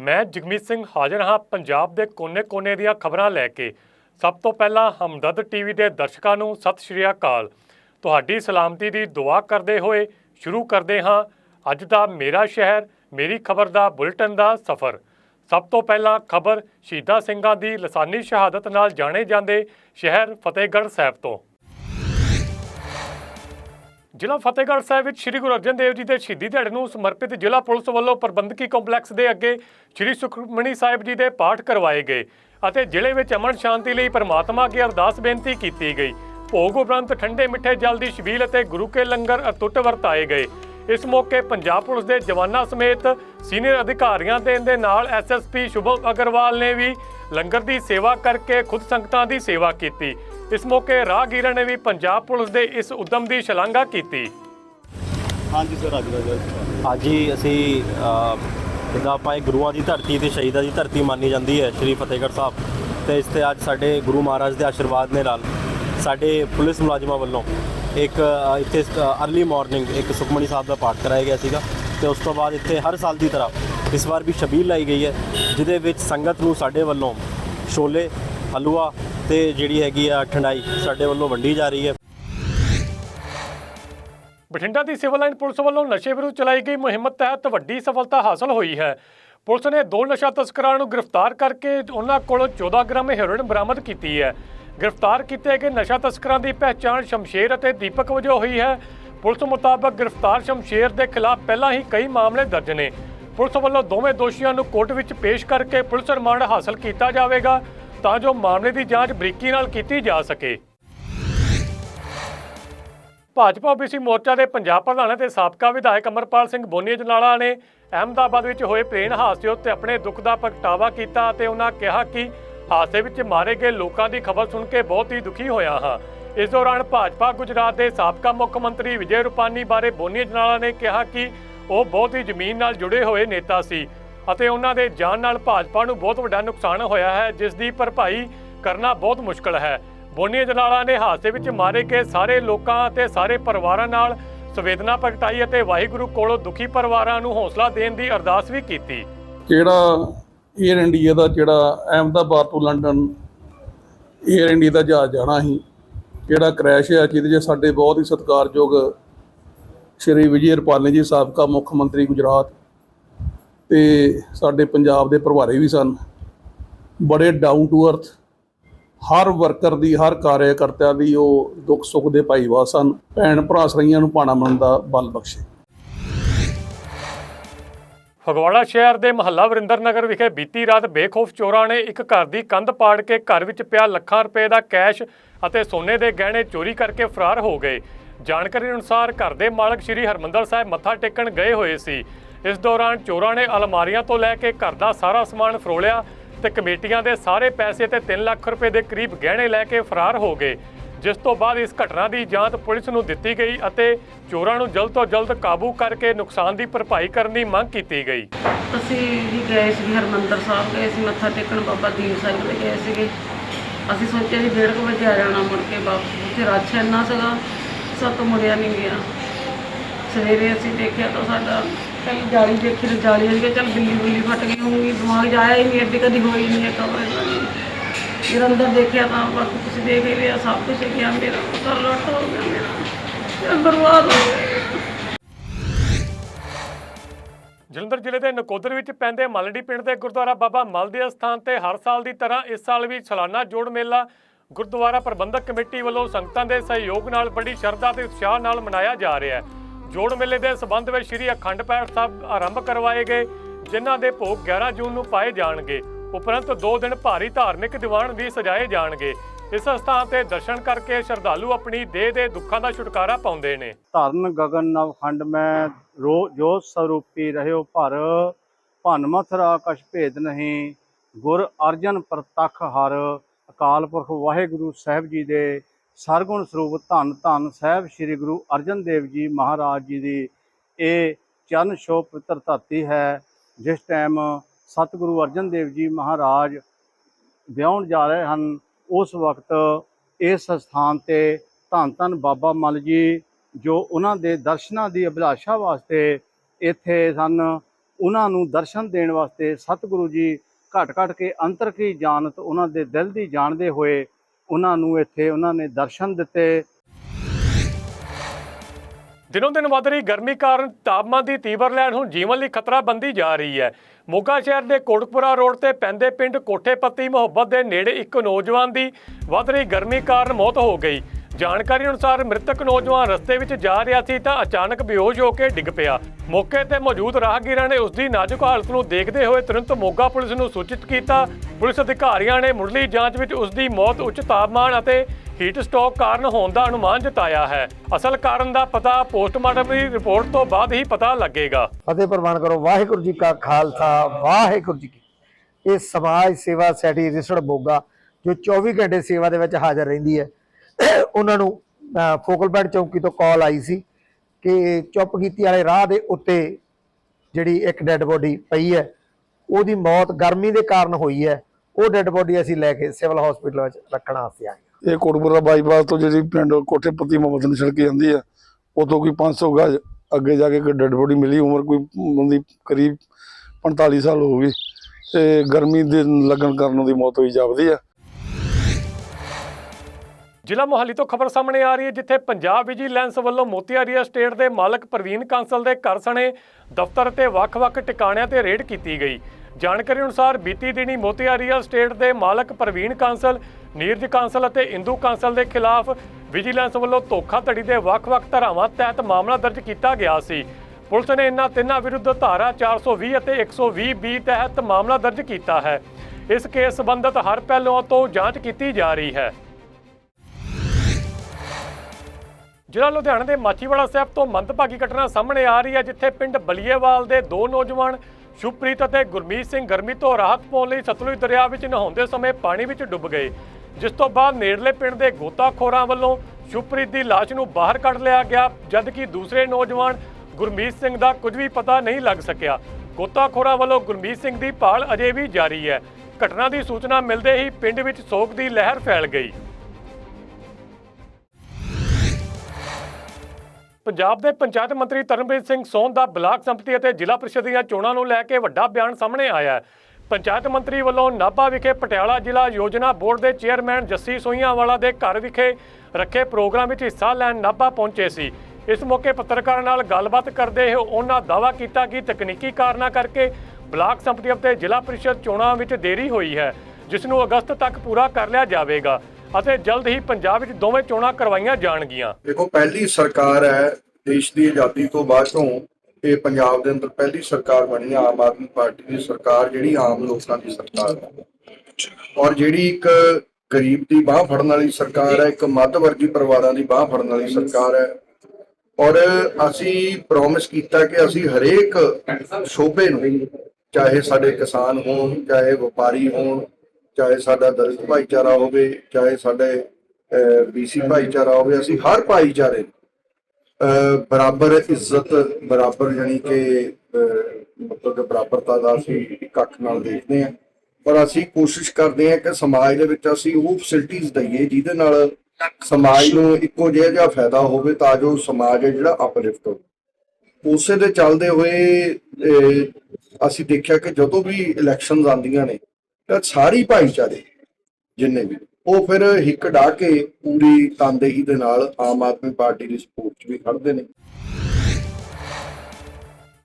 ਮੈਂ ਜਗਮੀਤ ਸਿੰਘ ਹਾਜ਼ਰ ਹਾਂ ਪੰਜਾਬ ਦੇ ਕੋਨੇ-ਕੋਨੇ ਦੀਆਂ ਖਬਰਾਂ ਲੈ ਕੇ। ਸਭ ਤੋਂ ਪਹਿਲਾਂ ਹਮਦਰਦ ਟੀਵੀ ਦੇ ਦਰਸ਼ਕਾਂ ਨੂੰ ਸਤਿ ਸ਼੍ਰੀ ਅਕਾਲ। ਤੁਹਾਡੀ ਸਲਾਮਤੀ ਦੀ ਦੁਆ ਕਰਦੇ ਹੋਏ ਸ਼ੁਰੂ ਕਰਦੇ ਹਾਂ ਅੱਜ ਦਾ ਮੇਰਾ ਸ਼ਹਿਰ, ਮੇਰੀ ਖਬਰ ਦਾ ਬੁਲਟਨ ਦਾ ਸਫ਼ਰ। ਸਭ ਤੋਂ ਪਹਿਲਾਂ ਖਬਰ ਸ਼ਹੀਦਾਂ ਸਿੰਘਾਂ ਦੀ ਲਸਾਨੀ ਸ਼ਹਾਦਤ ਨਾਲ ਜਾਣੇ ਜਾਂਦੇ ਸ਼ਹਿਰ ਫਤਿਹਗੜ੍ਹ ਸਾਹਿਬ ਤੋਂ। ਜ਼ਿਲ੍ਹਾ ਫਤਿਹਗੜ੍ਹ ਸਾਹਿਬ ਵਿੱਚ ਸ੍ਰੀ ਗੁਰੂ ਅਰਜਨ ਦੇਵ ਜੀ ਦੇ ਸ਼ਹੀਦੀ ਦਿਹਾੜੇ ਨੂੰ ਸਮਰਪਿਤ ਜ਼ਿਲ੍ਹਾ ਪੁਲਿਸ ਵੱਲੋਂ ਪ੍ਰਬੰਧਕੀ ਕੰਪਲੈਕਸ ਦੇ ਅੱਗੇ ਸ੍ਰੀ ਸੁਖਮਣੀ ਸਾਹਿਬ ਜੀ ਦੇ ਪਾਠ ਕਰਵਾਏ ਗਏ ਅਤੇ ਜ਼ਿਲ੍ਹੇ ਵਿੱਚ ਅਮਨ ਸ਼ਾਂਤੀ ਲਈ ਪਰਮਾਤਮਾ ਅੱਗੇ ਅਰਦਾਸ ਬੇਨਤੀ ਕੀਤੀ ਗਈ। ਭੋਗ ਉਪਰੰਤ ਠੰਡੇ ਮਿੱਠੇ ਜਲ ਦੀ ਛਬੀਲ ਅਤੇ ਗੁਰੂ ਕੇ ਲੰਗਰ ਅਟੁੱਟ ਵਰਤਾਏ ਗਏ। ਇਸ ਮੌਕੇ ਪੰਜਾਬ ਪੁਲਿਸ ਦੇ ਜਵਾਨਾਂ ਸਮੇਤ ਸੀਨੀਅਰ ਅਧਿਕਾਰੀਆਂ ਦੇ ਦੇ ਨਾਲ ਐਸਐਸਪੀ ਸ਼ੁਭਮ ਅਗਰਵਾਲ ਨੇ ਵੀ ਲੰਗਰ ਦੀ ਸੇਵਾ ਕਰਕੇ ਖੁਦ ਸੰਗਤਾਂ ਦੀ ਸੇਵਾ ਕੀਤੀ। ਇਸ ਮੌਕੇ ਰਾਹਗੀਰਾਂ ਨੇ ਵੀ ਪੰਜਾਬ ਪੁਲਿਸ ਦੇ ਇਸ ਉਦਮ ਦੀ ਸ਼ਲਾਘਾ ਕੀਤੀ। ਹਾਂਜੀ ਸਰ ਅੱਜ ਦਾ ਅੱਜ ਹੀ ਅਸੀਂ ਅ, ਜਿੱਦਾਂ ਆਪਾਂ ਇਹ ਗੁਰੂਆਂ ਦੀ ਧਰਤੀ ਤੇ ਸ਼ਹੀਦਾਂ ਦੀ ਧਰਤੀ ਮੰਨੀ ਜਾਂਦੀ ਹੈ ਸ਼੍ਰੀ ਫਤਿਹਗੜ੍ਹ ਸਾਹਿਬ। ਤੇ ਇਸ ਤੇ ਅੱਜ ਸਾਡੇ ਗੁਰੂ ਮਹਾਰਾਜ ਦੇ ਆਸ਼ੀਰਵਾਦ ਦੇ ਨਾਲ ਸਾਡੇ ਪੁਲਿਸ ਮੁਲਾਜ਼ਮਾਂ ਵੱਲੋਂ ਇੱਕ ਇੱਥੇ ਅਰਲੀ ਮਾਰਨਿੰਗ ਇੱਕ ਸੁਖਮਣੀ ਸਾਹਿਬ ਦਾ ਪਾਠ ਕਰਾਇਆ ਗਿਆ ਸੀਗਾ। ਤੇ ਉਸ ਤੋਂ ਬਾਅਦ ਇੱਥੇ ਹਰ ਸਾਲ ਦੀ ਤਰ੍ਹਾਂ ਇਸ ਵਾਰ ਵੀ ਛਬੀਲ ਲਾਈ ਗਈ ਹੈ, ਜਿਹਦੇ ਵਿੱਚ ਸੰਗਤ ਨੂੰ ਸਾਡੇ ਵੱਲੋਂ ਛੋਲੇ, ਹਲਵਾ ਤੇ ਜਿਹੜੀ ਹੈਗੀ ਆ ਠੰਡਾਈ ਸਾਡੇ ਵੱਲੋਂ ਵੰਡੀ ਜਾ ਰਹੀ ਹੈ। ਬਠਿੰਡਾ ਦੀ ਸਿਵਲ ਲਾਈਨ ਪੁਲਿਸ ਵੱਲੋਂ ਨਸ਼ੇ ਵਿਰੁੱਧ ਚਲਾਈ ਗਈ ਮੁਹਿੰਮ ਤਹਿਤ ਵੱਡੀ ਸਫਲਤਾ ਹਾਸਲ ਹੋਈ ਹੈ। ਪੁਲਿਸ ਨੇ ਦੋ ਨਸ਼ਾ ਤਸਕਰਾਂ ਨੂੰ ਗ੍ਰਿਫਤਾਰ ਕਰਕੇ ਉਹਨਾਂ ਕੋਲੋਂ 14 ਗ੍ਰਾਮ ਹੈਰੋਇਨ ਬਰਾਮਦ ਕੀਤੀ ਹੈ। ਗ੍ਰਿਫਤਾਰ ਕੀਤੇ ਗਏ ਨਸ਼ਾ ਤਸਕਰਾਂ ਦੀ ਪਹਿਚਾਣ ਸ਼ਮਸ਼ੇਰ ਅਤੇ ਦੀਪਕ ਵਜੋਂ ਹੋਈ ਹੈ। ਪੁਲਿਸ ਮੁਤਾਬਕ ਗ੍ਰਿਫਤਾਰ ਸ਼ਮਸ਼ੇਰ ਦੇ ਖਿਲਾਫ ਪਹਿਲਾਂ ਹੀ ਕਈ ਮਾਮਲੇ ਦਰਜ ਨੇ। ਪੁਲਿਸ ਵੱਲੋਂ ਦੋਵੇਂ ਦੋਸ਼ੀਆਂ ਨੂੰ ਕੋਰਟ ਵਿੱਚ ਪੇਸ਼ ਕਰਕੇ ਪੁਲਿਸ ਰਿਮਾਂਡ ਹਾਸਲ ਕੀਤਾ ਜਾਵੇਗਾ ਤਾਂ ਜੋ ਮਾਮਲੇ ਦੀ ਜਾਂਚ ਬਰੀਕੀ ਨਾਲ ਕੀਤੀ ਜਾ ਸਕੇ। ਭਾਜਪਾ ਓਬੀਸੀ ਮੋਰਚਾ ਦੇ ਪੰਜਾਬ ਪ੍ਰਧਾਨ ਅਤੇ ਸਾਬਕਾ ਵਿਧਾਇਕ ਅਮਰਪਾਲ ਸਿੰਘ ਬੋਨੀ ਜਨਾਲਾ ਨੇ ਅਹਿਮਦਾਬਾਦ ਵਿੱਚ ਹੋਏ ਪਲੇਨ ਹਾਦਸੇ ਉੱਤੇ ਆਪਣੇ ਦੁੱਖ ਦਾ ਪ੍ਰਗਟਾਵਾ ਕੀਤਾ ਅਤੇ ਉਹਨਾਂ ਕਿਹਾ ਕਿ ਹਾਦਸੇ ਵਿੱਚ ਮਾਰੇ ਗਏ ਲੋਕਾਂ ਦੀ ਖਬਰ ਸੁਣ ਕੇ ਬਹੁਤ ਹੀ ਦੁਖੀ ਹੋਇਆ ਹਾਂ। ਇਸ ਦੌਰਾਨ ਭਾਜਪਾ, ਗੁਜਰਾਤ ਦੇ ਸਾਬਕਾ ਮੁੱਖ ਮੰਤਰੀ ਵਿਜੇ ਰੂਪਾਨੀ ਬਾਰੇ ਬੋਨੀ ਜਨਾਲਾ ਨੇ ਕਿਹਾ ਕਿ ਉਹ ਬਹੁਤ ਹੀ ਜ਼ਮੀਨ ਨਾਲ ਜੁੜੇ ਹੋਏ ਨੇਤਾ ਸੀ ਅਤੇ ਉਹਨਾਂ ਦੇ ਜਾਣ ਨਾਲ ਭਾਜਪਾ ਨੂੰ ਬਹੁਤ ਵੱਡਾ ਨੁਕਸਾਨ ਹੋਇਆ ਹੈ, ਜਿਸ ਦੀ ਭਰਪਾਈ ਕਰਨਾ ਬਹੁਤ ਮੁਸ਼ਕਲ ਹੈ। ਬੋਨੀ ਜਲਾਲਾ ਨੇ ਹਾਦਸੇ ਵਿੱਚ ਮਾਰੇ ਗਏ ਸਾਰੇ ਲੋਕਾਂ ਅਤੇ ਸਾਰੇ ਪਰਿਵਾਰਾਂ ਨਾਲ ਸੰਵੇਦਨਾ ਪ੍ਰਗਟਾਈ ਅਤੇ ਵਾਹਿਗੁਰੂ ਕੋਲੋਂ ਦੁਖੀ ਪਰਿਵਾਰਾਂ ਨੂੰ ਹੌਸਲਾ ਦੇਣ ਦੀ ਅਰਦਾਸ ਵੀ ਕੀਤੀ। ਜਿਹੜਾ 에ਅਰ ਇੰਡੀਆ ਦਾ ਜਿਹੜਾ ਅਹਿਮਦਾਬਾਦ ਤੋਂ ਲੰਡਨ 에ਅਰ ਇੰਡੀਆ ਦਾ ਜਹਾਜ਼ ਜਾਣਾ ਸੀ, ਜਿਹੜਾ ਕ੍ਰੈਸ਼ ਹੋਇਆ ਜਿਹਦੇ 'ਚ ਸਾਡੇ ਬਹੁਤ ਹੀ ਸਤਿਕਾਰਯੋਗ ਸ਼੍ਰੀ ਵਿਜੇ ਰੁਪਾਨੀ ਜੀ ਸਾਬਕਾ ਮੁੱਖ ਮੰਤਰੀ ਗੁਜਰਾਤ ਤੇ ਸਾਡੇ ਪੰਜਾਬ ਦੇ ਪ੍ਰਭਾਰੀ ਵੀ ਸਨ। ਬੜੇ down to earth Har worker ਦੀ, ਹਰ ਕਾਰਜਕਰਤਾ ਦੀ ਉਹ ਦੁੱਖ ਸੁੱਖ ਦੇ ਭਾਈਵਾਲ ਸਨ। ਭੈਣ ਭਰਾ ਸਰੀਆਂ ਨੂੰ ਪਾਣਾ ਮੰਨਣ ਦਾ ਬਲ ਬਖਸ਼ੇ। ਫਗਵਾੜਾ ਸ਼ਹਿਰ ਦੇ ਮਹੱਲਾ ਵਰਿੰਦਰ ਨਗਰ ਵਿਖੇ ਬੀਤੀ ਰਾਤ ਬੇਖੌਫ ਚੋਰਾਂ ਨੇ ਇੱਕ ਘਰ ਦੀ ਕੰਧ ਪਾੜ ਕੇ ਘਰ ਵਿੱਚ ਪਿਆ ਲੱਖਾਂ ਰੁਪਏ ਦਾ ਕੈਸ਼ ਅਤੇ ਸੋਨੇ ਦੇ ਗਹਿਣੇ ਚੋਰੀ ਕਰਕੇ ਫਰਾਰ ਹੋ ਗਏ। ਜਾਣਕਾਰੀ ਅਨੁਸਾਰ ਘਰ ਦੇ ਮਾਲਕ ਸ੍ਰੀ ਹਰਮੰਦਰ ਸਾਹਿਬ ਮੱਥਾ ਟੇਕਣ ਗਏ ਹੋਏ ਸੀ। ਇਸ ਦੌਰਾਨ ਚੋਰਾਂ ਨੇ ਅਲਮਾਰੀਆਂ ਤੋਂ ਲੈ ਕੇ ਘਰ ਦਾ ਸਾਰਾ ਸਮਾਨ ਫਰੋਲਿਆ ਤੇ ਕਮੇਟੀਆਂ ਦੇ ਸਾਰੇ ਪੈਸੇ ਤੇ 3 ਲੱਖ ਰੁਪਏ ਦੇ ਕਰੀਬ ਗਹਿਣੇ ਲੈ ਕੇ ਫਰਾਰ ਹੋ ਗਏ, ਜਿਸ ਤੋਂ ਬਾਅਦ ਇਸ ਘਟਨਾ ਦੀ ਜਾਂਚ ਪੁਲਿਸ ਨੂੰ ਦਿੱਤੀ ਗਈ ਅਤੇ ਚੋਰਾਂ ਨੂੰ ਜਲਦ ਤੋਂ ਜਲਦ ਕਾਬੂ ਕਰਕੇ ਨੁਕਸਾਨ ਦੀ ਭਰਪਾਈ ਕਰਨ ਦੀ ਮੰਗ ਕੀਤੀ ਗਈ। ਅਸੀਂ ਜੀ ਗਏ ਸੀ ਹਰਮੰਦਰ ਸਾਹਿਬ, ਗਏ ਸੀ ਮੱਥਾ ਟੇਕਣ, ਬਾਬਾ ਦੀਪ ਸਿੰਘ ਦੇ ਗਏ ਸੀਗੇ। ਅਸੀਂ ਸੋਚਿਆ ਵੀ ਡੇਢ ਵਜੇ ਆ ਜਾਣਾ, ਮੁੜ ਕੇ ਵਾਪਸ, ਉੱਥੇ ਰੱਛ ਇੰਨਾ ਸੀਗਾ ਸਭ ਤੋਂ ਮੁੜਿਆ ਨਹੀਂ ਗਿਆ। ਸਵੇਰੇ ਅਸੀਂ ਦੇਖਿਆ ਤਾਂ ਸਾਡਾ ਕੱਲ ਜਾਲੀ ਦੇਖੀ ਤੇ ਜਾਲੀ ਅਸੀਂ ਚੱਲ ਬਿੱਲੀ ਬਿੱਲੀ ਫਟ ਗਈ ਹੋਊਗੀ, ਦਿਮਾਗ 'ਚ ਆਇਆ ਹੀ ਨਹੀਂ ਅੱਡੀ ਕਦੀ ਹੋਈ ਨਹੀਂ ਇਹ ਖਬਰ। ਫਿਰ ਅੰਦਰ ਦੇਖਿਆ ਤਾਂ ਬਾਕੀ ਤੁਸੀਂ ਦੇਖ ਹੀ ਲਿਆ ਸਭ ਕੁਝ ਗਿਆ ਮੇਰਾ ਘਰ ਲੁੱਟ ਹੋ ਗਿਆ ਮੇਰਾ ਬਰਬਾਦ ਹੋ ਗਿਆ। ਜਲੰਧਰ ਜ਼ਿਲ੍ਹੇ ਦੇ ਨਕੋਦਰ ਵਿੱਚ ਪੈਂਦੇ ਮਲੜੀ ਪਿੰਡ ਦੇ ਗੁਰਦੁਆਰਾ ਬਾਬਾ ਮਲ ਦੇ ਅਸਥਾਨ ਤੇ ਹਰ ਸਾਲ ਦੀ ਤਰ੍ਹਾਂ ਇਸ ਸਾਲ ਵੀ ਸਾਲਾਨਾ ਜੋੜ ਮੇਲਾ ਗੁਰਦੁਆਰਾ ਪ੍ਰਬੰਧਕ ਕਮੇਟੀ ਵੱਲੋਂ ਸੰਗਤਾਂ ਦੇ ਸਹਿਯੋਗ ਨਾਲ ਬੜੀ ਸ਼ਰਧਾ ਤੇ ਉਤਸ਼ਾਹ ਨਾਲ ਮਨਾਇਆ ਜਾ ਰਿਹਾ ਹੈ। ਜੋੜ ਮੇਲੇ ਦੇ ਸਬੰਧ ਵਿੱਚ ਸ੍ਰੀ ਅਖੰਡ ਪਾਠ ਸਾਹਿਬ ਆਰੰਭ ਕਰਵਾਏ ਗਏ, ਜਿਨ੍ਹਾਂ ਦੇ ਭੋਗ 11 ਜੂਨ ਨੂੰ ਪਾਏ ਜਾਣਗੇ। ਉਪਰੰਤ 2 ਦਿਨ ਭਾਰੀ ਧਾਰਮਿਕ ਦੀਵਾਨ ਵੀ ਸਜਾਏ ਜਾਣਗੇ। ਇਸ ਸਥਾਨ ਤੇ ਦਰਸ਼ਨ ਕਰਕੇ ਸ਼ਰਧਾਲੂ ਆਪਣੀ ਦੇਹ ਦੇ ਦੁੱਖਾਂ ਦਾ ਛੁਟਕਾਰਾ ਪਾਉਂਦੇ ਨੇ। ਧਰਨ ਗਗਨ ਨਵਖੰਡ, ਮੈਂ ਜੋ ਸਰੂਪੀ ਰਹਿਓ ਭਰ। ਭਨ ਮਥਰਾ ਭੇਦ ਨਹੀਂ, ਗੁਰ ਅਰਜਨ ਪ੍ਰਤਖ ਹਰ। ਅਕਾਲ ਪੁਰਖ ਵਾਹਿਗੁਰੂ ਸਾਹਿਬ ਜੀ ਦੇ ਸਰਗੁਣ ਸਰੂਪ ਧੰਨ ਧੰਨ ਸਾਹਿਬ ਸ੍ਰੀ ਗੁਰੂ ਅਰਜਨ ਦੇਵ ਜੀ ਮਹਾਰਾਜ ਜੀ ਦੀ ਇਹ ਚਰਨ ਛੋਹ ਪਵਿੱਤਰ ਧਰਤੀ ਹੈ, ਜਿਸ ਟਾਈਮ ਸਤਿਗੁਰੂ ਅਰਜਨ ਦੇਵ ਜੀ ਮਹਾਰਾਜ ਵਿਆਹਣ ਜਾ ਰਹੇ ਹਨ, ਉਸ ਵਕਤ ਇਸ ਸਥਾਨ ਤੇ ਧੰਨ ਧੰਨ ਬਾਬਾ ਮਲ ਜੀ, ਜੋ ਉਹਨਾਂ ਦੇ ਦਰਸ਼ਨਾਂ ਦੀ ਅਭਿਲਾਸ਼ਾ ਵਾਸਤੇ ਇੱਥੇ ਸਨ, ਉਹਨਾਂ ਨੂੰ ਦਰਸ਼ਨ ਦੇਣ ਵਾਸਤੇ ਸਤਿਗੁਰੂ ਜੀ ਘਟ ਘਟ ਕੇ ਅੰਤਰ ਕੀ ਜਾਣਤ ਉਹਨਾਂ ਦੇ ਦਿਲ ਦੀ ਜਾਣਦੇ ਹੋਏ ਉਹਨਾਂ ਨੂੰ ਇੱਥੇ ਉਹਨਾਂ ਨੇ ਦਰਸ਼ਨ ਦਿੱਤੇ। ਦਿਨੋਂ ਦਿਨ ਵੱਧ ਰਹੀ ਗਰਮੀ ਕਾਰਨ ਤਾਪਮਾਨ ਦੀ ਤੀਬਰ ਲੈਣ ਹੁਣ ਜੀਵਨ ਲਈ ਖਤਰਾ ਬੰਦੀ ਜਾ ਰਹੀ ਹੈ। ਮੋਗਾ ਸ਼ਹਿਰ ਦੇ ਕੋਟਕਪੁਰਾ ਰੋਡ ਤੇ ਪੈਂਦੇ ਪਿੰਡ ਕੋਠੇਪੱਤੀ ਮੁਹੱਬਤ ਦੇ ਨੇੜੇ ਇੱਕ ਨੌਜਵਾਨ ਦੀ ਵੱਧ ਰਹੀ ਗਰਮੀ ਕਾਰਨ ਮੌਤ ਹੋ ਗਈ। ਜਾਣਕਾਰੀ ਅਨੁਸਾਰ ਮ੍ਰਿਤਕ ਨੌਜਵਾਨ ਰਸਤੇ ਵਿੱਚ ਜਾ ਰਿਹਾ ਸੀ ਤਾਂ ਅਚਾਨਕ ਬੇਹੋਸ਼ ਹੋ ਕੇ ਡਿੱਗ ਪਿਆ। ਮੌਕੇ ਤੇ ਮੌਜੂਦ ਰਾਹਗੀਰਾਂ ਨੇ ਉਸ ਦੀ ਨਾਜ਼ੁਕ ਹਾਲਤ ਨੂੰ ਦੇਖਦੇ ਹੋਏ ਤੁਰੰਤ ਮੋਗਾ ਪੁਲਿਸ ਨੂੰ ਸੂਚਿਤ ਕੀਤਾ। ਪੁਲਿਸ ਅਧਿਕਾਰੀਆਂ ਨੇ ਮੁੱਢਲੀ ਜਾਂਚ ਵਿੱਚ ਉਸ ਦੀ ਮੌਤ ਉੱਚ ਤਾਪਮਾਨ ਅਤੇ ਹੀਟ ਸਟ੍ਰੋਕ ਕਾਰਨ ਹੋਣ ਦਾ ਅਨੁਮਾਨ ਜਤਾਇਆ ਹੈ। ਅਸਲ ਕਾਰਨ ਦਾ ਪਤਾ ਪੋਸਟਮਾਰਟਮ ਦੀ ਰਿਪੋਰਟ ਤੋਂ ਬਾਅਦ ਹੀ ਪਤਾ ਲੱਗੇਗਾ। ਫਤਿਹ ਪ੍ਰਵਾਨ ਕਰੋ, ਵਾਹਿਗੁਰੂ ਜੀ ਕਾ ਖਾਲਸਾ, ਵਾਹਿਗੁਰੂ ਜੀ ਇਹ ਸਮਾਜ ਸੇਵਾ ਸੈਟੀ ਰਿਸੜ ਬੋਗਾ ਜੋ 24 ਘੰਟੇ ਸੇਵਾ ਦੇ ਵਿੱਚ ਹਾਜ਼ਰ ਰਹਿੰਦੀ ਹੈ। ਉਹਨਾਂ ਨੂੰ ਅਹ, ਫੋਕਲ ਪੁਆਇੰਟ ਚੌਂਕੀ ਤੋਂ ਕਾਲ ਆਈ ਸੀ ਕਿ ਚੁੱਪ ਕੀਤੀ ਵਾਲੇ ਰਾਹ ਦੇ ਉੱਤੇ ਜਿਹੜੀ ਇੱਕ ਡੈੱਡ ਬੋਡੀ ਪਈ ਹੈ ਉਹਦੀ ਮੌਤ ਗਰਮੀ ਦੇ ਕਾਰਨ ਹੋਈ ਹੈ ਉਹ ਡੈੱਡ ਬੋਡੀ ਅਸੀਂ ਲੈ ਕੇ ਸਿਵਲ ਹਸਪੀਟਲ ਵਿੱਚ ਰੱਖਣ ਵਾਸਤੇ ਆਏ ਇਹ ਕੋਟਪੁਰਾ ਬਾਈਪਾਸ ਤੋਂ ਜਿਹੜੀ ਪਿੰਡ ਕੋਠੇ ਪੱਤੀ ਮੁਹੱਬਤ ਨੂੰ ਸੜਕ ਜਾਂਦੀ ਹੈ ਉਦੋਂ ਕੋਈ 500 ਗਜ ਅੱਗੇ ਜਾ ਕੇ ਇੱਕ ਡੈੱਡ ਬੋਡੀ ਮਿਲੀ ਉਮਰ ਕੋਈ ਉਹਦੀ ਕਰੀਬ 45 ਸਾਲ ਹੋ ਗਈ ਤੇ ਗਰਮੀ ਦੇ ਲੱਗਣ ਕਾਰਨ ਉਹਦੀ ਮੌਤ ਹੋਈ ਜਾਪਦੀ ਹੈ। ਜ਼ਿਲ੍ਹਾ ਮੋਹਾਲੀ ਤੋਂ ਖਬਰ ਸਾਹਮਣੇ ਆ ਰਹੀ ਹੈ, ਜਿੱਥੇ ਪੰਜਾਬ ਵਿਜੀਲੈਂਸ ਵੱਲੋਂ ਮੋਤੀਆ ਸਟੇਟ ਦੇ ਮਾਲਕ ਪ੍ਰਵੀਨ ਕਾਂਸਲ ਦੇ ਘਰ ਸਣੇ ਦਫ਼ਤਰ ਤੇ ਵੱਖ-ਵੱਖ ਟਿਕਾਣਿਆਂ ਤੇ ਰੇਡ ਕੀਤੀ ਗਈ। ਜਾਣਕਾਰੀ ਅਨੁਸਾਰ ਬੀਤੀ ਦਿਨੀ ਮੋਤੀਆ ਸਟੇਟ ਦੇ ਮਾਲਕ ਪ੍ਰਵੀਨ ਕਾਂਸਲ, ਨੀਰਜ ਕਾਂਸਲ ਅਤੇ ਇੰਦੂ ਕਾਂਸਲ ਦੇ ਖਿਲਾਫ ਵਿਜੀਲੈਂਸ ਵੱਲੋਂ ਧੋਖਾਧੜੀ ਦੇ ਵੱਖ-ਵੱਖ ਧਾਰਾਵਾਂ ਤਹਿਤ ਮਾਮਲਾ ਦਰਜ ਕੀਤਾ ਗਿਆ ਸੀ। ਪੁਲਿਸ ਨੇ ਇਨ੍ਹਾਂ ਤਿੰਨਾਂ ਵਿਰੁੱਧ ਧਾਰਾ 420 ਅਤੇ 120 ਬੀ ਤਹਿਤ ਮਾਮਲਾ ਦਰਜ ਕੀਤਾ ਹੈ। ਇਸ ਕੇਸ ਸੰਬੰਧਤ ਹਰ ਪਹਿਲੂਆਂ ਤੋਂ ਜਾਂਚ ਕੀਤੀ ਜਾ ਰਹੀ ਹੈ। ਜ਼ਿਲ੍ਹਾ ਲੁਧਿਆਣਾ ਦੇ ਮਾਛੀਵਾੜਾ ਸਾਹਿਬ ਤੋਂ ਮੰਦਭਾਗੀ ਘਟਨਾ ਸਾਹਮਣੇ ਆ ਰਹੀ ਹੈ, ਜਿੱਥੇ ਪਿੰਡ ਬਲੀਏਵਾਲ ਦੇ ਦੋ ਨੌਜਵਾਨ ਸ਼ੁਭਪ੍ਰੀਤ ਅਤੇ ਗੁਰਮੀਤ ਸਿੰਘ ਗਰਮੀ ਤੋਂ ਰਾਹਤ ਪਾਉਣ ਲਈ ਸਤਲੁਜ ਦਰਿਆ ਵਿੱਚ ਨਹਾਉਂਦੇ ਸਮੇਂ ਪਾਣੀ ਵਿੱਚ ਡੁੱਬ ਗਏ। ਜਿਸ ਤੋਂ ਬਾਅਦ ਨੇੜਲੇ ਪਿੰਡ ਦੇ ਗੋਤਾਖੋਰਾਂ ਵੱਲੋਂ ਸ਼ੁਭਪ੍ਰੀਤ ਦੀ ਲਾਸ਼ ਨੂੰ ਬਾਹਰ ਕੱਢ ਲਿਆ ਗਿਆ, ਜਦਕਿ ਦੂਸਰੇ ਨੌਜਵਾਨ ਗੁਰਮੀਤ ਸਿੰਘ ਦਾ ਕੁਝ ਵੀ ਪਤਾ ਨਹੀਂ ਲੱਗ ਸਕਿਆ। ਗੋਤਾਖੋਰਾਂ ਵੱਲੋਂ ਗੁਰਮੀਤ ਸਿੰਘ ਦੀ ਭਾਲ ਅਜੇ ਵੀ ਜਾਰੀ ਹੈ। ਘਟਨਾ ਦੀ ਸੂਚਨਾ ਮਿਲਦੇ ਹੀ ਪਿੰਡ ਵਿੱਚ ਸੋਗ ਦੀ ਲਹਿਰ ਫੈਲ ਗਈ। ਪੰਜਾਬ ਦੇ ਪੰਚਾਇਤ ਮੰਤਰੀ ਤਰਨਪ੍ਰੀਤ ਸਿੰਘ ਸੋਨ ਦਾ ਬਲਾਕ ਸੰਪਤੀ ਅਤੇ ਜ਼ਿਲ੍ਹਾ ਪ੍ਰੀਸ਼ਦ ਦੀਆਂ ਚੋਣਾਂ ਨੂੰ ਲੈ ਕੇ ਵੱਡਾ ਬਿਆਨ ਸਾਹਮਣੇ ਆਇਆ ਹੈ। ਪੰਚਾਇਤ ਮੰਤਰੀ ਵੱਲੋਂ ਨਾਭਾ ਵਿਖੇ ਪਟਿਆਲਾ ਜ਼ਿਲ੍ਹਾ ਯੋਜਨਾ ਬੋਰਡ ਦੇ ਚੇਅਰਮੈਨ ਜੱਸੀ ਸੋਈਆਂਵਾਲਾ ਦੇ ਘਰ ਵਿਖੇ ਰੱਖੇ ਪ੍ਰੋਗਰਾਮ ਵਿੱਚ ਹਿੱਸਾ ਲੈਣ ਨਾਭਾ ਪਹੁੰਚੇ ਸੀ। ਇਸ ਮੌਕੇ ਪੱਤਰਕਾਰਾਂ ਨਾਲ ਗੱਲਬਾਤ ਕਰਦੇ ਹੋਏ ਉਹਨਾਂ ਦਾਅਵਾ ਕੀਤਾ ਕਿ ਤਕਨੀਕੀ ਕਾਰਨਾਂ ਕਰਕੇ ਬਲਾਕ ਸੰਪਤੀ ਅਤੇ ਜ਼ਿਲ੍ਹਾ ਪ੍ਰੀਸ਼ਦ ਚੋਣਾਂ ਵਿੱਚ ਦੇਰੀ ਹੋਈ ਹੈ, ਜਿਸ ਨੂੰ ਅਗਸਤ ਤੱਕ ਪੂਰਾ ਕਰ ਲਿਆ ਜਾਵੇਗਾ। ਅਤੇ ਜਲਦ ਹੀ ਪੰਜਾਬ ਵਿੱਚ ਦੋਵੇਂ ਚੋਣਾਂ ਕਰਵਾਈਆਂ ਜਾਣਗੀਆਂ। ਦੇਖੋ, ਪਹਿਲੀ ਸਰਕਾਰ ਹੈ ਦੇਸ਼ ਦੀ ਆਜ਼ਾਦੀ ਤੋਂ ਬਾਅਦ ਤੋਂ ਇਹ ਪੰਜਾਬ ਦੇ ਅੰਦਰ ਪਹਿਲੀ ਸਰਕਾਰ ਬਣੀ ਆਮ ਆਦਮੀ ਪਾਰਟੀ ਦੀ ਸਰਕਾਰ, ਜਿਹੜੀ ਆਮ ਲੋਕਾਂ ਦੀ ਸਰਕਾਰ ਹੈ। ਔਰ ਜਿਹੜੀ ਇੱਕ ਗਰੀਬ ਦੀ ਬਾਹ ਫੜਨ ਵਾਲੀ ਸਰਕਾਰ ਹੈ, ਇੱਕ ਮੱਧ ਵਰਗੀ ਪਰਿਵਾਰਾਂ ਦੀ ਬਾਹ ਫੜਨ ਵਾਲੀ ਸਰਕਾਰ ਹੈ। ਔਰ ਅਸੀਂ ਪ੍ਰੋਮਿਸ ਕੀਤਾ ਕਿ ਅਸੀਂ ਹਰੇਕ ਸ਼ੋਬੇ ਨੂੰ, ਚਾਹੇ ਸਾਡੇ ਕਿਸਾਨ ਹੋਣ, ਚਾਹੇ ਵਪਾਰੀ ਹੋਣ ਚਾਹੇ ਸਾਡਾ ਦਲਿਤ ਭਾਈਚਾਰਾ ਹੋਵੇ, ਚਾਹੇ ਸਾਡੇ ਬੀਸੀ ਭਾਈਚਾਰਾ ਹੋਵੇ, ਅਸੀਂ ਹਰ ਭਾਈਚਾਰੇ ਨੂੰ ਬਰਾਬਰ ਇੱਜ਼ਤ, ਬਰਾਬਰ ਜਾਨੀ ਕਿ ਮਤਲਬ ਕਿ ਬਰਾਬਰਤਾ ਦਾ ਅਸੀਂ ਇੱਕ ਨਾਲ ਦੇਖਦੇ ਹਾਂ। ਪਰ ਅਸੀਂ ਕੋਸ਼ਿਸ਼ ਕਰਦੇ ਹਾਂ ਕਿ ਸਮਾਜ ਦੇ ਵਿੱਚ ਅਸੀਂ ਉਹ ਫੈਸਿਲਿਟੀਆਂ ਦਈਏ ਜਿਹਦੇ ਨਾਲ ਸਮਾਜ ਨੂੰ ਇੱਕੋ ਜਿਹਾ ਜਿਹਾ ਫਾਇਦਾ ਹੋਵੇ ਤਾਂ ਜੋ ਸਮਾਜ ਹੈ ਜਿਹੜਾ ਅਪਲਿਫਟ ਹੋਵੇ। ਉਸੇ ਦੇ ਚੱਲਦੇ ਹੋਏ ਅਸੀਂ ਦੇਖਿਆ ਕਿ ਜਦੋਂ ਵੀ ਇਲੈਕਸ਼ਨਸ ਆਉਂਦੀਆਂ ਨੇ ਤਾਂ ਸਾਰੀ ਭਾਈਚਾਰੇ ਜਿੰਨੇ ਵੀ, ਉਹ ਫਿਰ ਹਿੱਕ ਡਾ ਕੇ ਪੂਰੀ ਤਨਦੇਹੀ ਦੇ ਨਾਲ ਆਮ ਆਦਮੀ ਪਾਰਟੀ ਦੀ ਸਪੋਰਟ 'ਚ ਵੀ ਖੜਦੇ ਨੇ।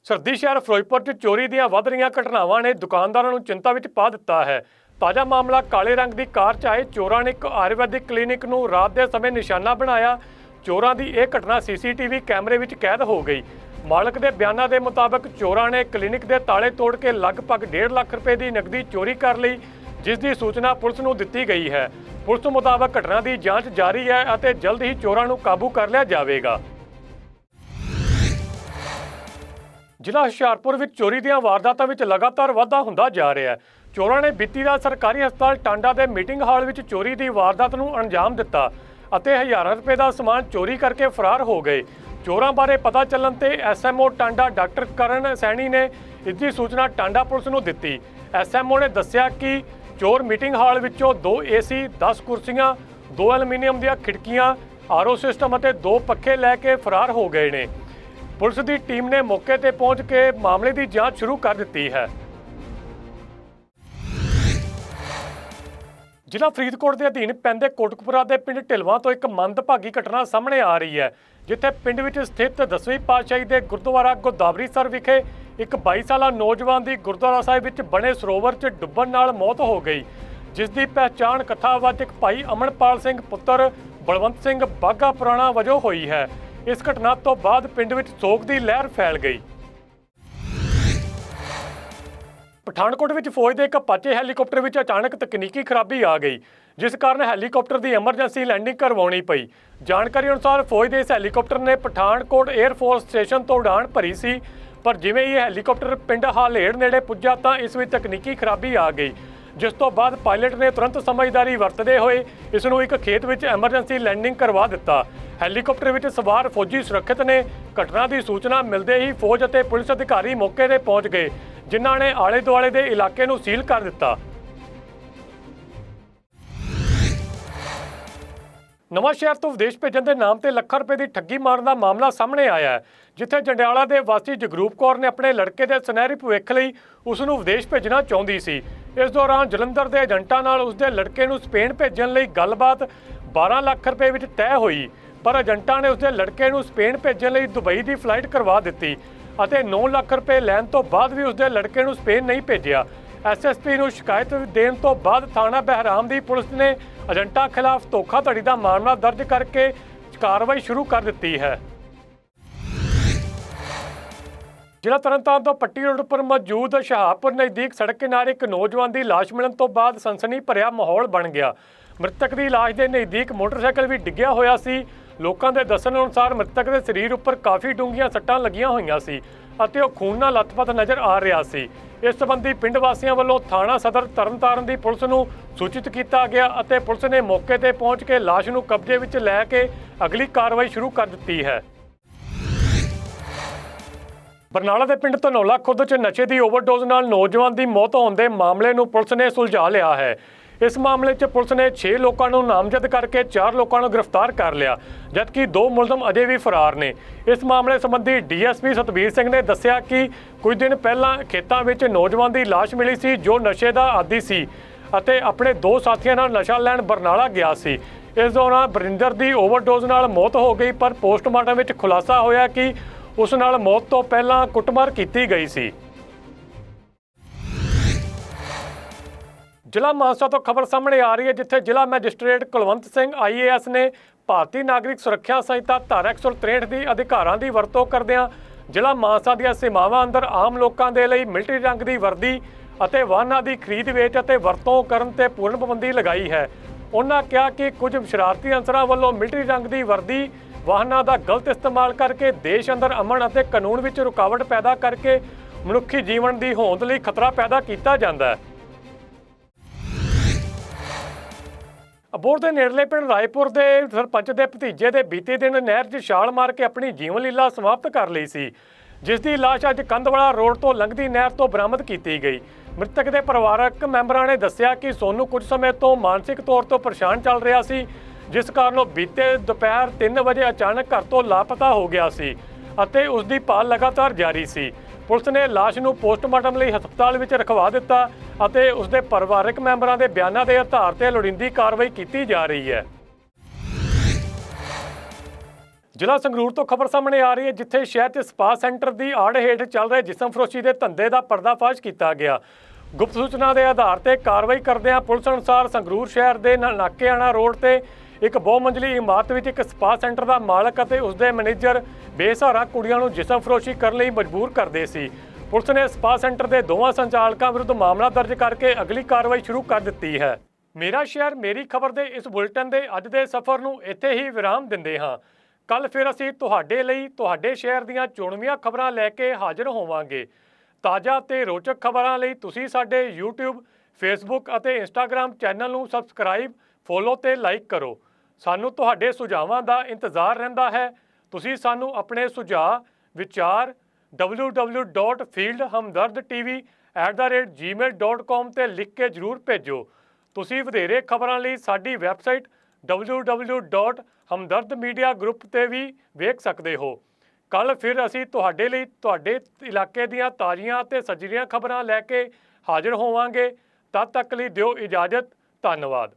ਸਰਦੀ ਸ਼ਹਿਰ ਫਿਰੋਜ਼ਪੁਰ 'ਚ ਚੋਰੀ ਦੀਆਂ ਵੱਧ ਰਹੀਆਂ ਘਟਨਾਵਾਂ ਨੇ ਦੁਕਾਨਦਾਰਾਂ ਨੂੰ ਚਿੰਤਾ ਵਿੱਚ ਪਾ ਦਿੱਤਾ ਹੈ। ਤਾਜ਼ਾ ਮਾਮਲਾ ਕਾਲੇ ਰੰਗ ਦੀ ਕਾਰ 'ਚ ਆਏ ਚੋਰਾਂ ਨੇ ਇੱਕ ਆਯੁਰਵੈਦਿਕ ਕਲੀਨਿਕ ਨੂੰ ਰਾਤ ਦੇ ਸਮੇਂ ਨਿਸ਼ਾਨਾ ਬਣਾਇਆ। ਚੋਰਾਂ ਦੀ ਇਹ ਘਟਨਾ ਸੀਸੀਟੀਵੀ ਕੈਮਰੇ ਵਿੱਚ ਕੈਦ ਹੋ ਗਈ। ਮਾਲਕ ਦੇ ਬਿਆਨਾਂ ਦੇ ਮੁਤਾਬਕ ਚੋਰਾਂ ਨੇ ਕਲੀਨਿਕ ਦੇ ਤਾਲੇ ਤੋੜ ਕੇ ਲਗਭਗ 1.5 ਲੱਖ ਰੁਪਏ ਦੀ ਨਕਦੀ ਚੋਰੀ ਕਰ ਲਈ, ਜਿਸ ਦੀ ਸੂਚਨਾ ਪੁਲਿਸ ਨੂੰ ਦਿੱਤੀ ਗਈ ਹੈ। ਪੁਲਿਸ ਮੁਤਾਬਕ ਘਟਨਾ ਦੀ ਜਾਂਚ ਜਾਰੀ ਹੈ ਅਤੇ ਜਲਦ ਹੀ ਚੋਰਾਂ ਨੂੰ ਕਾਬੂ ਕਰ ਲਿਆ ਜਾਵੇਗਾ। ਜ਼ਿਲ੍ਹਾ ਹੁਸ਼ਿਆਰਪੁਰ ਵਿੱਚ ਚੋਰੀ ਦੀਆਂ ਵਾਰਦਾਤਾਂ ਵਿੱਚ ਲਗਾਤਾਰ ਵਾਧਾ ਹੁੰਦਾ ਜਾ ਰਿਹਾ ਹੈ। ਚੋਰਾਂ ਨੇ ਬੀਤੀ ਰਾਤ ਸਰਕਾਰੀ ਹਸਪਤਾਲ ਟਾਂਡਾ ਦੇ ਮੀਟਿੰਗ ਹਾਲ ਵਿੱਚ ਚੋਰੀ ਦੀ ਵਾਰਦਾਤ ਨੂੰ ਅੰਜਾਮ ਦਿੱਤਾ ਅਤੇ ਹਜ਼ਾਰਾਂ ਰੁਪਏ ਦਾ ਸਮਾਨ ਚੋਰੀ ਕਰਕੇ ਫਰਾਰ ਹੋ ਗਏ। ਚੋਰਾਂ ਬਾਰੇ ਪਤਾ ਚੱਲਣ ਤੇ ਐਸਐਮਓ ਟਾਂਡਾ ਡਾਕਟਰ ਕਰਨ ਸੈਣੀ ਨੇ ਇਸ ਦੀ ਸੂਚਨਾ ਟਾਂਡਾ ਪੁਲਿਸ ਨੂੰ ਦਿੱਤੀ। ਐਸਐਮਓ ਨੇ ਦੱਸਿਆ ਕਿ ਚੋਰ ਮੀਟਿੰਗ ਹਾਲ ਵਿੱਚੋਂ ਦੋ ਏਸੀ 10 ਕੁਰਸੀਆਂ, ਦੋ ਐਲੂਮੀਨੀਅਮ ਦੀਆਂ ਖਿੜਕੀਆਂ, ਆਰਓ ਸਿਸਟਮ ਅਤੇ ਦੋ ਪੱਖੇ ਲੈ ਕੇ ਫਰਾਰ ਹੋ ਗਏ ਨੇ। ਪੁਲਿਸ ਦੀ ਟੀਮ ਨੇ ਮੌਕੇ ਤੇ ਪਹੁੰਚ ਕੇ ਮਾਮਲੇ ਦੀ ਜਾਂਚ ਸ਼ੁਰੂ ਕਰ ਦਿੱਤੀ ਹੈ। ਜ਼ਿਲ੍ਹਾ ਫਰੀਦਕੋਟ ਦੇ ਅਧੀਨ ਪੈਂਦੇ ਕੋਟਕਪੁਰਾ ਦੇ ਪਿੰਡ ਢਿਲਵਾਂ ਤੋਂ ਇੱਕ ਮੰਦਭਾਗੀ ਘਟਨਾ ਸਾਹਮਣੇ ਆ ਰਹੀ ਹੈ। ਜਿੱਥੇ ਪਿੰਡ ਵਿੱਚ ਸਥਿਤ ਦਸਵੀਂ ਪਾਤਸ਼ਾਹੀ ਦੇ ਗੁਰਦੁਆਰਾ ਗੋਦਾਵਰੀ ਸਰ ਵਿਖੇ ਇੱਕ 22 ਸਾਲਾ ਨੌਜਵਾਨ ਦੀ ਗੁਰਦੁਆਰਾ ਸਾਹਿਬ ਵਿੱਚ ਬਣੇ ਸਰੋਵਰ 'ਚ ਡੁੱਬਣ ਨਾਲ ਮੌਤ ਹੋ ਗਈ, ਜਿਸ ਦੀ ਪਹਿਚਾਣ ਕਥਾਵਾਚਕ ਭਾਈ ਅਮਨਪਾਲ ਸਿੰਘ ਪੁੱਤਰ ਬਲਵੰਤ ਸਿੰਘ ਬਾਗਾ ਪੁਰਾਣਾ ਵਜੋਂ ਹੋਈ ਹੈ। ਇਸ ਘਟਨਾ ਤੋਂ ਬਾਅਦ ਪਿੰਡ ਵਿੱਚ ਸੋਗ ਦੀ ਲਹਿਰ ਫੈਲ ਗਈ। ਪਠਾਨਕੋਟ ਵਿੱਚ ਫੌਜ ਦੇ ਇੱਕ ਪਾਚੇ ਹੈਲੀਕਾਪਟਰ ਵਿੱਚ ਅਚਾਨਕ ਤਕਨੀਕੀ ਖਰਾਬੀ ਆ ਗਈ, ਜਿਸ ਕਾਰਨ ਹੈਲੀਕਾਪਟਰ ਦੀ ਐਮਰਜੈਂਸੀ ਲੈਂਡਿੰਗ ਕਰਵਾਉਣੀ ਪਈ। ਜਾਣਕਾਰੀ ਅਨੁਸਾਰ ਫੌਜ ਦੇ ਇਸ ਹੈਲੀਕਾਪਟਰ ਨੇ ਪਠਾਨਕੋਟ 에ਅਰ ਫੋਰਸ ਸਟੇਸ਼ਨ ਤੋਂ ਉਡਾਣ ਭਰੀ ਸੀ, ਪਰ ਜਿਵੇਂ ਇਹ ਹੈਲੀਕਾਪਟਰ ਪਿੰਡ ਹਾਲੇੜ ਨੇੜੇ ਪੁੱਜਾ ਤਾਂ ਇਸ ਵਿੱਚ ਤਕਨੀਕੀ ਖਰਾਬੀ ਆ ਗਈ, ਜਿਸ ਤੋਂ ਬਾਅਦ ਪਾਇਲਟ ਨੇ ਤੁਰੰਤ ਸਮਝਦਾਰੀ ਵਰਤਦੇ ਹੋਏ ਇਸ ਨੂੰ ਇੱਕ ਖੇਤ ਵਿੱਚ ਐਮਰਜੈਂਸੀ ਲੈਂਡਿੰਗ ਕਰਵਾ ਦਿੱਤਾ। ਹੈਲੀਕਾਪਟਰ ਵਿੱਚ ਸਵਾਰ ਫੌਜੀ ਸੁਰੱਖਿਅਤ ਨੇ, ਘਟਨਾ ਦੀ ਸੂਚਨਾ ਮਿਲਦੇ ਹੀ ਫੌਜ ਅਤੇ ਪੁਲਿਸ ਅਧਿਕਾਰੀ ਮੌਕੇ ਤੇ ਪਹੁੰਚ ਗਏ। ਜਿਨ੍ਹਾਂ ਨੇ ਆਲੇ ਦੁਆਲੇ ਦੇ ਇਲਾਕੇ ਨੂੰ ਸੀਲ ਕਰ ਦਿੱਤਾ। ਨਵਾਂ ਸ਼ਹਿਰ ਤੋਂ ਵਿਦੇਸ਼ ਭੇਜਣ ਦੇ ਨਾਮ ਤੇ ਲੱਖਾਂ ਰੁਪਏ ਦੀ ਠੱਗੀ ਮਾਰਨ ਦਾ ਮਾਮਲਾ ਸਾਹਮਣੇ ਆਇਆ ਹੈ, ਜਿੱਥੇ ਜੰਡਿਆਲਾ ਦੇ ਵਾਸੀ ਜਗਰੂਪ ਕੌਰ ਨੇ ਆਪਣੇ ਲੜਕੇ ਦੇ ਸੁਨਹਿਰੀ ਭਵਿੱਖ ਲਈ ਉਸ ਨੂੰ ਵਿਦੇਸ਼ ਭੇਜਣਾ ਚਾਹੁੰਦੀ ਸੀ। ਇਸ ਦੌਰਾਨ ਜਲੰਧਰ ਦੇ ਏਜੰਟਾਂ ਨਾਲ ਉਸ ਦੇ ਲੜਕੇ ਨੂੰ ਸਪੇਨ ਭੇਜਣ ਲਈ ਗੱਲਬਾਤ 12 ਲੱਖ ਰੁਪਏ ਵਿੱਚ ਤੈਅ ਹੋਈ, ਪਰ ਏਜੰਟਾਂ ਨੇ ਉਸ ਦੇ ਲੜਕੇ ਨੂੰ ਸਪੇਨ ਭੇਜਣ ਲਈ ਦੁਬਈ ਦੀ ਫਲਾਈਟ ਕਰਵਾ ਦਿੱਤੀ। ਅਤੇ 9 ਲੱਖ ਰੁਪਏ ਲੈਣ ਤੋਂ ਬਾਅਦ ਵੀ ਉਸਦੇ ਲੜਕੇ ਨੂੰ ਸਪੇਨ ਨਹੀਂ ਭੇਜਿਆ। ਐਸਐਸਪੀ ਨੂੰ ਸ਼ਿਕਾਇਤ ਦੇਣ ਤੋਂ ਬਾਅਦ ਥਾਣਾ ਬਹਿਰਾਮ ਦੀ ਪੁਲਿਸ ਨੇ ਏਜੰਟਾਂ ਖਿਲਾਫ ਧੋਖਾਧੜੀ ਦਾ ਮਾਮਲਾ ਦਰਜ ਕਰਕੇ ਕਾਰਵਾਈ ਸ਼ੁਰੂ ਕਰ ਦਿੱਤੀ ਹੈ। ਜ਼ਿਲ੍ਹਾ ਤਰਨਤਾਰਨ ਤੋਂ ਪੱਟੀ ਰੋਡ ਉੱਪਰ ਮੌਜੂਦ ਸ਼ਹਾਬਪੁਰ ਨਜ਼ਦੀਕ ਸੜਕ ਕਿਨਾਰੇ ਇੱਕ ਨੌਜਵਾਨ ਦੀ ਲਾਸ਼ ਮਿਲਣ ਤੋਂ ਬਾਅਦ ਸਨਸਨੀ ਭਰਿਆ ਮਾਹੌਲ ਬਣ ਗਿਆ। ਮ੍ਰਿਤਕ ਦੀ ਲਾਸ਼ ਦੇ ਨਜ਼ਦੀਕ ਮੋਟਰਸਾਈਕਲ ਵੀ ਡਿੱਗਿਆ ਹੋਇਆ ਸੀ। ਲੋਕਾਂ ਦੇ ਦੱਸਣ ਅਨੁਸਾਰ ਮ੍ਰਿਤਕ ਦੇ ਸਰੀਰ ਉੱਪਰ ਕਾਫੀ ਡੂੰਘੀਆਂ ਸੱਟਾਂ ਲੱਗੀਆਂ ਹੋਈਆਂ ਸੀ ਅਤੇ ਉਹ ਖੂਨ ਨਾਲ ਲੱਥਪੱਥ ਨਜ਼ਰ ਆ ਰਿਹਾ ਸੀ। ਇਸ ਸੰਬੰਧੀ ਪਿੰਡ ਵਾਸੀਆਂ ਵੱਲੋਂ ਥਾਣਾ ਸਦਰ ਤਰਨਤਾਰਨ ਦੀ ਪੁਲਿਸ ਨੂੰ ਸੂਚਿਤ ਕੀਤਾ ਗਿਆ ਅਤੇ ਪੁਲਿਸ ਨੇ ਮੌਕੇ ਤੇ ਪਹੁੰਚ ਕੇ ਲਾਸ਼ ਨੂੰ ਕਬਜ਼ੇ ਵਿੱਚ ਲੈ ਕੇ ਅਗਲੀ ਕਾਰਵਾਈ ਸ਼ੁਰੂ ਕਰ ਦਿੱਤੀ ਹੈ। ਬਰਨਾਲਾ ਦੇ ਪਿੰਡ ਧਨੌਲਾ ਖੁਰਦ 'ਚ ਨਸ਼ੇ ਦੀ ਓਵਰਡੋਜ਼ ਨਾਲ ਨੌਜਵਾਨ ਦੀ ਮੌਤ ਹੋਣ ਦੇ ਮਾਮਲੇ ਨੂੰ ਪੁਲਿਸ ਨੇ ਸੁਲਝਾ ਲਿਆ ਹੈ। ਇਸ ਮਾਮਲੇ 'ਚ ਪੁਲਿਸ ਨੇ 6 ਲੋਕਾਂ ਨੂੰ ਨਾਮਜ਼ਦ ਕਰਕੇ 4 ਲੋਕਾਂ ਨੂੰ ਗ੍ਰਿਫਤਾਰ ਕਰ ਲਿਆ, ਜਦਕਿ ਦੋ ਮੁਲਜ਼ਮ ਅਜੇ ਵੀ ਫਰਾਰ ਨੇ। ਇਸ ਮਾਮਲੇ ਸੰਬੰਧੀ ਡੀਐਸਪੀ ਸਤਬੀਰ ਸਿੰਘ ਨੇ ਦੱਸਿਆ ਕਿ ਕੁਝ ਦਿਨ ਪਹਿਲਾਂ ਖੇਤਾਂ ਵਿੱਚ ਨੌਜਵਾਨ ਦੀ ਲਾਸ਼ ਮਿਲੀ ਸੀ, ਜੋ ਨਸ਼ੇ ਦਾ ਆਦੀ ਸੀ ਅਤੇ ਆਪਣੇ ਦੋ ਸਾਥੀਆਂ ਨਾਲ ਨਸ਼ਾ ਲੈਣ ਬਰਨਾਲਾ ਗਿਆ ਸੀ। ਇਸ ਦੌਰਾਨ ਬਰਿੰਦਰ ਦੀ ਓਵਰਡੋਜ਼ ਨਾਲ ਮੌਤ ਹੋ ਗਈ, ਪਰ ਪੋਸਟਮਾਰਟਮ ਵਿੱਚ ਖੁਲਾਸਾ ਹੋਇਆ ਕਿ ਉਸ ਨਾਲ ਮੌਤ ਤੋਂ ਪਹਿਲਾਂ ਕੁੱਟਮਾਰ ਕੀਤੀ ਗਈ ਸੀ। ਜ਼ਿਲ੍ਹਾ ਮਾਨਸਾ ਤੋਂ ਖਬਰ ਸਾਹਮਣੇ ਆ ਰਹੀ ਹੈ, ਜਿੱਥੇ ਜ਼ਿਲ੍ਹਾ ਮੈਜਿਸਟ੍ਰੇਟ ਕੁਲਵੰਤ ਸਿੰਘ ਆਈਏਐਸ ਨੇ ਭਾਰਤੀ ਨਾਗਰਿਕ ਸੁਰੱਖਿਆ ਸੰਹਿਤਾ ਧਾਰਾ 163 ਦੀ ਅਧਿਕਾਰਾਂ ਦੀ ਵਰਤੋਂ ਕਰਦਿਆਂ ਜ਼ਿਲ੍ਹਾ ਮਾਨਸਾ ਦੀਆਂ ਸੀਮਾਵਾਂ ਅੰਦਰ ਆਮ ਲੋਕਾਂ ਦੇ ਲਈ ਮਿਲਟਰੀ ਰੰਗ ਦੀ ਵਰਦੀ ਅਤੇ ਵਾਹਨਾਂ ਦੀ ਖਰੀਦ ਵੇਚ ਅਤੇ ਵਰਤੋਂ ਕਰਨ ਤੇ ਪੂਰਨ ਪਾਬੰਦੀ ਲਗਾਈ ਹੈ। ਉਹਨਾਂ ਕਿਹਾ ਕਿ ਕੁਝ ਸ਼ਰਾਰਤੀ ਅੰਸਰਾਂ ਵੱਲੋਂ ਮਿਲਟਰੀ ਰੰਗ ਦੀ ਵਰਦੀ, ਵਾਹਨਾਂ ਦਾ ਗਲਤ ਇਸਤੇਮਾਲ ਕਰਕੇ ਦੇਸ਼ ਅੰਦਰ ਅਮਨ ਅਤੇ ਕਾਨੂੰਨ ਵਿੱਚ ਰੁਕਾਵਟ ਪੈਦਾ ਕਰਕੇ ਮਨੁੱਖੀ ਜੀਵਨ ਦੀ ਹੋਂਦ ਲਈ ਖਤਰਾ ਪੈਦਾ ਕੀਤਾ ਜਾਂਦਾ ਹੈ। ਅਬੋਰ ਦੇ ਨੇੜਲੇ ਪਿੰਡ ਰਾਏਪੁਰ ਦੇ ਸਰਪੰਚ ਦੇ ਭਤੀਜੇ ਦੇ ਬੀਤੇ ਦਿਨ ਨਹਿਰ 'ਚ ਛਾਲ ਮਾਰ ਕੇ ਆਪਣੀ ਜੀਵਨ ਲੀਲਾ ਸਮਾਪਤ ਕਰ ਲਈ ਸੀ, ਜਿਸ ਦੀ ਲਾਸ਼ ਅੱਜ ਕੰਧਵਾਲਾ ਰੋਡ ਤੋਂ ਲੰਘਦੀ ਨਹਿਰ ਤੋਂ ਬਰਾਮਦ ਕੀਤੀ ਗਈ। ਮ੍ਰਿਤਕ ਦੇ ਪਰਿਵਾਰਕ ਮੈਂਬਰਾਂ ਨੇ ਦੱਸਿਆ ਕਿ ਸੋਨੂੰ ਕੁਝ ਸਮੇਂ ਤੋਂ ਮਾਨਸਿਕ ਤੌਰ ਤੋਂ ਪਰੇਸ਼ਾਨ ਚੱਲ ਰਿਹਾ ਸੀ, ਜਿਸ ਕਾਰਨ ਉਹ ਬੀਤੇ ਦੁਪਹਿਰ 3 ਵਜੇ ਅਚਾਨਕ ਘਰ ਤੋਂ ਲਾਪਤਾ ਹੋ ਗਿਆ ਸੀ ਅਤੇ ਉਸ ਦੀ ਭਾਲ ਲਗਾਤਾਰ ਜਾਰੀ ਸੀ। ਪੁਲਿਸ ਨੇ ਲਾਸ਼ ਨੂੰ ਪੋਸਟਮਾਰਟਮ ਲਈ ਹਸਪਤਾਲ ਵਿੱਚ ਰਖਵਾ ਦਿੱਤਾ ਅਤੇ ਉਸ ਦੇ ਪਰਿਵਾਰਕ ਮੈਂਬਰਾਂ ਦੇ ਬਿਆਨਾਂ ਦੇ ਆਧਾਰ ਤੇ ਲੋੜੀਂਦੀ ਕਾਰਵਾਈ ਕੀਤੀ ਜਾ ਰਹੀ ਹੈ। ਜ਼ਿਲ੍ਹਾ ਸੰਗਰੂਰ ਤੋਂ ਖਬਰ ਸਾਹਮਣੇ ਆ ਰਹੀ ਹੈ, ਜਿੱਥੇ ਸ਼ਹਿਰ 'ਚ ਸਪਾ ਸੈਂਟਰ ਦੀ ਆੜ ਹੇਠ ਚੱਲ ਰਹੇ ਜਿਸਮ ਫਰੋਸ਼ੀ ਦੇ ਧੰਦੇ ਦਾ ਪਰਦਾਫਾਸ਼ ਕੀਤਾ ਗਿਆ। ਗੁਪਤ ਸੂਚਨਾ ਦੇ ਆਧਾਰ ਤੇ ਕਾਰਵਾਈ ਕਰਦਿਆਂ ਪੁਲਿਸ ਅਨੁਸਾਰ ਸੰਗਰੂਰ ਸ਼ਹਿਰ ਦੇ ਨਾ- ਨਾਕੇਆਣਾ ਰੋਡ ਤੇ ਇੱਕ ਬਹੁਮੰਜ਼ਲੀ ਇਮਾਰਤ ਵਿੱਚ ਇੱਕ ਸਪਾ ਸੈਂਟਰ ਦਾ ਮਾਲਕ ਅਤੇ ਉਸ ਦੇ ਮੈਨੇਜਰ ਬੇਸਹਾਰਾ ਕੁੜੀਆਂ ਨੂੰ ਜਿਸਮ ਫਰੋਸ਼ੀ ਕਰਨ ਲਈ ਮਜਬੂਰ ਕਰਦੇ ਸੀ। ਪੁਲਿਸ ਨੇ ਸਪਾ ਸੈਂਟਰ ਦੇ ਦੋਵਾਂ ਸੰਚਾਲਕਾਂ ਵਿਰੁੱਧ ਮਾਮਲਾ ਦਰਜ ਕਰਕੇ ਅਗਲੀ ਕਾਰਵਾਈ ਸ਼ੁਰੂ ਕਰ ਦਿੱਤੀ ਹੈ। ਮੇਰਾ ਸ਼ਹਿਰ, ਮੇਰੀ ਖਬਰ ਦੇ ਇਸ ਬੁਲੇਟਿਨ ਦੇ ਅੱਜ ਦੇ ਸਫ਼ਰ ਨੂੰ ਇੱਥੇ ਹੀ ਵਿਰਾਮ ਦਿੰਦੇ ਹਾਂ। ਕੱਲ ਫਿਰ ਅਸੀਂ ਤੁਹਾਡੇ ਲਈ, ਤੁਹਾਡੇ ਸ਼ਹਿਰ ਦੀਆਂ ਚੁਣਵੀਆਂ ਖਬਰਾਂ ਲੈ ਕੇ ਹਾਜ਼ਰ ਹੋਵਾਂਗੇ। ਤਾਜ਼ਾ ਤੇ ਰੋਚਕ ਖਬਰਾਂ ਲਈ ਤੁਸੀਂ ਸਾਡੇ YouTube, Facebook ਅਤੇ Instagram ਚੈਨਲ ਨੂੰ ਸਬਸਕ੍ਰਾਈਬ ਫੋਲੋ ਤੇ ਲਾਈਕ ਕਰੋ। ਸਾਨੂੰ ਤੁਹਾਡੇ ਸੁਝਾਵਾਂ ਦਾ ਇੰਤਜ਼ਾਰ ਰਹਿੰਦਾ ਹੈ। ਤੁਸੀਂ ਸਾਨੂੰ ਆਪਣੇ ਸੁਝਾਅ, ਵਿਚਾਰ www.fieldhumdardtv@gmail.com ਤੇ ਲਿਖ ਕੇ ਜਰੂਰ ਭੇਜੋ। ਤੁਸੀਂ ਵਧੇਰੇ ਖਬਰਾਂ ਲਈ ਸਾਡੀ ਵੈਬਸਾਈਟ ਗਰੁੱਪ ਤੇ ਵੀ ਵੇਖ ਸਕਦੇ ਹੋ। ਕੱਲ ਫਿਰ ਅਸੀਂ ਤੁਹਾਡੇ ਲਈ ਤੁਹਾਡੇ ਇਲਾਕੇ ਦੀਆਂ ਤਾਜ਼ੀਆਂ ਅਤੇ ਸੱਜਰੀਆਂ ਖਬਰਾਂ ਲੈ ਕੇ ਹਾਜ਼ਰ ਹੋਵਾਂਗੇ। ਤਦ ਤੱਕ ਲਈ ਦਿਓ ਇਜਾਜ਼ਤ। ਧੰਨਵਾਦ।